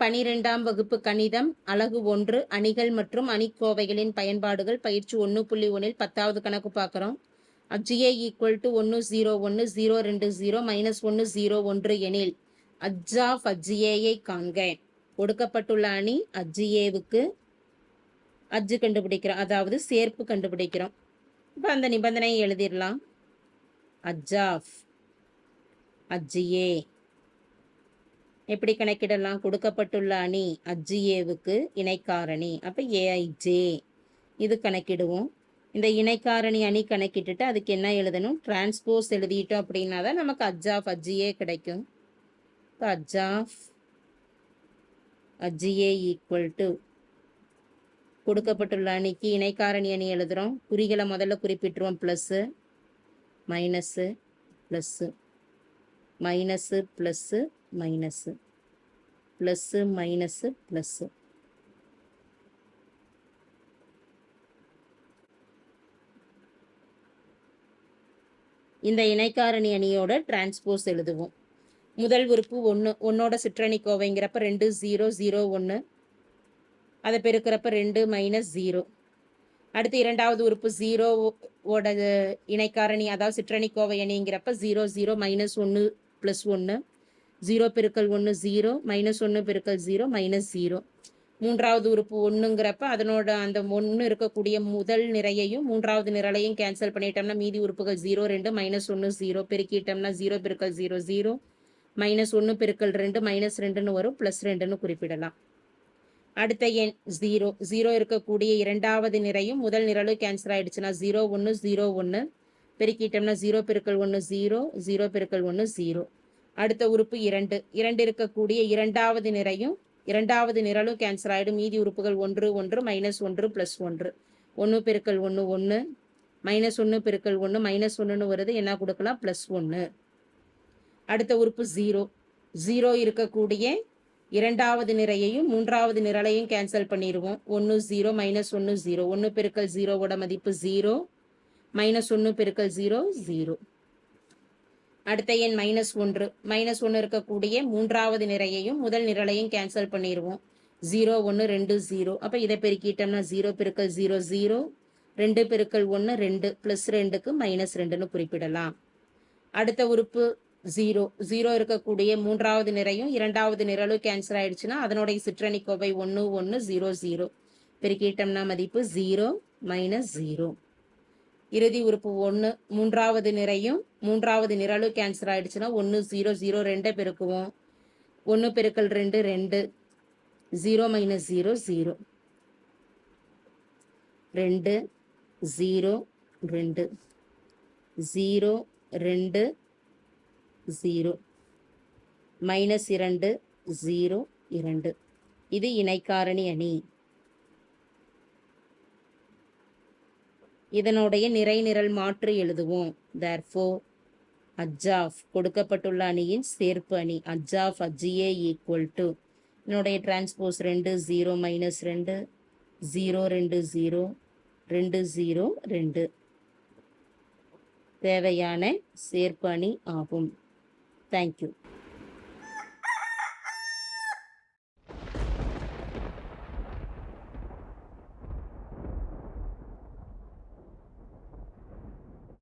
பனிரெண்டாம் வகுப்பு கணிதம் அலகு ஒன்று அணிகள் மற்றும் அணிக்கோவைகளின் பயன்பாடுகள் பயிற்சி ஒன்று புள்ளி ஒன்றில் பத்தாவது கணக்கு பார்க்குறோம். அஜ்ஜிஏ ஈக்குவல் டு ஒன்று ஜீரோ ஒன்று ஜீரோ ரெண்டு ஜீரோ மைனஸ் ஒன்று ஜீரோ ஒன்று எனில் அஜ்ஜாஃப் அஜ்ஜிஏயை காண்க. கொடுக்கப்பட்டுள்ள அணி அஜ்ஜிஏவுக்கு அஜ்ஜு கண்டுபிடிக்கிறோம் அதாவது சேர்ப்பு கண்டுபிடிக்கிறோம். இப்போ அந்த நிபந்தனையை எழுதிடலாம். அஜாஃப் அஜ்ஜியே. எப்படி கணக்கிடலாம்? கொடுக்கப்பட்டுள்ள அணி அஜ்ஜிஏவுக்கு இணைக்காரணி. அப்போ ஏஐஜே இது கணக்கிடுவோம். இந்த இணைக்காரணி அணி கணக்கிட்டுட்டு அதுக்கு என்ன எழுதணும்? டிரான்ஸ்போஸ் எழுதிட்டோம் அப்படின்னா தான் நமக்கு அஜ்ஜாஃப் அஜ்ஜியே கிடைக்கும். இப்போ அஜ்ஜாஃப் அஜ்ஜிஏ ஈக்குவல் டு கொடுக்கப்பட்டுள்ள அணிக்கு இணைக்காரணி அணி எழுதுகிறோம் குறிகளை முதல்ல குறிப்பிட்டுருவோம். Plus minus plus. Minus plus minus. Plus minus plus. இந்த இணைக்காரணி அணியோட டிரான்ஸ்போஸ் எழுதுவோம். முதல் உறுப்பு ஒன்று ஒன்னோட சிற்றணி கோவைங்கிறப்ப ரெண்டு ஜீரோ ஜீரோ ஒன்று அதை பெருக்கிறப்ப ரெண்டு மைனஸ் ஜீரோ அடுத்து இரண்டாவது உறுப்பு ஜீரோ ஓட இணைக்காரணி அதாவது சிற்றணி கோவை அணிங்கிறப்ப ஜீரோ ஜீரோ மைனஸ் ஒன்று ப்ளஸ் ஒன்று ஜீரோ பெருக்கல் ஒன்று ஜீரோ மைனஸ் ஒன்று பெருக்கல் ஜீரோ மைனஸ் ஜீரோ மூன்றாவது உறுப்பு ஒன்றுங்கிறப்ப அதனோட அந்த ஒன்று இருக்கக்கூடிய முதல் நிறையையும் மூன்றாவது நிரலையும் கேன்சல் பண்ணிட்டோம்னா மீதி உறுப்புகள் ஜீரோ ரெண்டு மைனஸ் ஒன்று ஜீரோ பெருக்கிட்டோம்னா ஜீரோ பெருக்கல் ஜீரோ ஜீரோ மைனஸ் ஒன்று பெருக்கல் ரெண்டு மைனஸ் ரெண்டுன்னு வரும் ப்ளஸ் ரெண்டுன்னு குறிப்பிடலாம். அடுத்த எண் ஜீரோ ஜீரோ இருக்கக்கூடிய இரண்டாவது நிறையும் முதல் நிரலும் கேன்சல் ஆயிடுச்சுன்னா ஜீரோ ஒன்று ஜீரோ ஒன்று பெருக்கிட்டோம்னா ஜீரோ பெருக்கல் ஒன்று ஜீரோ ஜீரோ பெருக்கள் ஒன்று ஜீரோ அடுத்த உறுப்பு இரண்டு. இரண்டு இருக்கக்கூடிய இரண்டாவது நிறையும் இரண்டாவது நிரலும் கேன்சல் ஆகிடும் மீதி உறுப்புகள் ஒன்று ஒன்று மைனஸ் ஒன்று ப்ளஸ் ஒன்று. ஒன்று பெருக்கல் ஒன்று ஒன்று மைனஸ் ஒன்று பெருக்கள் ஒன்று மைனஸ் ஒன்றுன்னு வருது. என்ன கொடுக்கலாம்? ப்ளஸ் ஒன்று அடுத்த உறுப்பு ஜீரோ ஜீரோ இருக்கக்கூடிய இரண்டாவது நிறையையும் மூன்றாவது நிரலையும் கேன்சல் பண்ணிடுவோம் ஒன்று ஜீரோ மைனஸ் ஒன்று ஜீரோ ஒன்று பெருக்கல் ஜீரோவோட மதிப்பு ஜீரோ மைனஸ் ஒன்று பெருக்கல் ஜீரோ ஜீரோ அடுத்த எண் மைனஸ் ஒன்று. மைனஸ் ஒன்று இருக்கக்கூடிய மூன்றாவது நிறையையும் முதல் நிரலையும் கேன்சல் பண்ணிடுவோம் ஜீரோ ஒன்று ரெண்டு ஜீரோ அப்போ இதை பெருக்கிட்டோம்னா ஜீரோ பெருக்கல் ஜீரோ ஜீரோ ரெண்டு பெருக்கல் ஒன்று ரெண்டு. ப்ளஸ் ரெண்டுக்கு மைனஸ் ரெண்டுன்னு குறிப்பிடலாம். அடுத்த உறுப்பு ஜீரோ ஜீரோ இருக்கக்கூடிய மூன்றாவது நிறையும் இரண்டாவது நிரலும் கேன்சல் ஆயிடுச்சுன்னா அதனுடைய சிற்றணி கோவை ஒன்று ஒன்று ஜீரோ ஜீரோ பெருக்கிட்டோம்னா மதிப்பு ஜீரோ மைனஸ் ஜீரோ இறுதி உறுப்பு ஒன்று மூன்றாவது நிறையும் மூன்றாவது நிரலும் கேன்சல் ஆயிடுச்சுன்னா ஒன்று ஜீரோ ஜீரோ ரெண்டை பெருக்குவோம். ஒன்று பெருக்கல் ரெண்டு ரெண்டு. ஜீரோ மைனஸ் ஜீரோ ஜீரோ ரெண்டு ஜீரோ ரெண்டு. ஜீரோ ரெண்டு ஜீரோ. மைனஸ் இரண்டு ஜீரோ இரண்டு. இது இணைக்காரணி அணி. இதனுடைய நிறைநிரல் மாற்று எழுதுவோம். தேர்ஃபோ அஜாஃப் கொடுக்கப்பட்டுள்ள அணியின் சேர்ப்பு அணி. அஜாஃப் அஜிஏ ஈக்குவல் டு என்னுடைய டிரான்ஸ்போஸ் ரெண்டு ஜீரோ மைனஸ் ரெண்டு ஜீரோ ரெண்டு ஜீரோ ரெண்டு ஜீரோ ரெண்டு. தேவையான சேர்ப்பு அணி ஆகும். தேங்க்யூ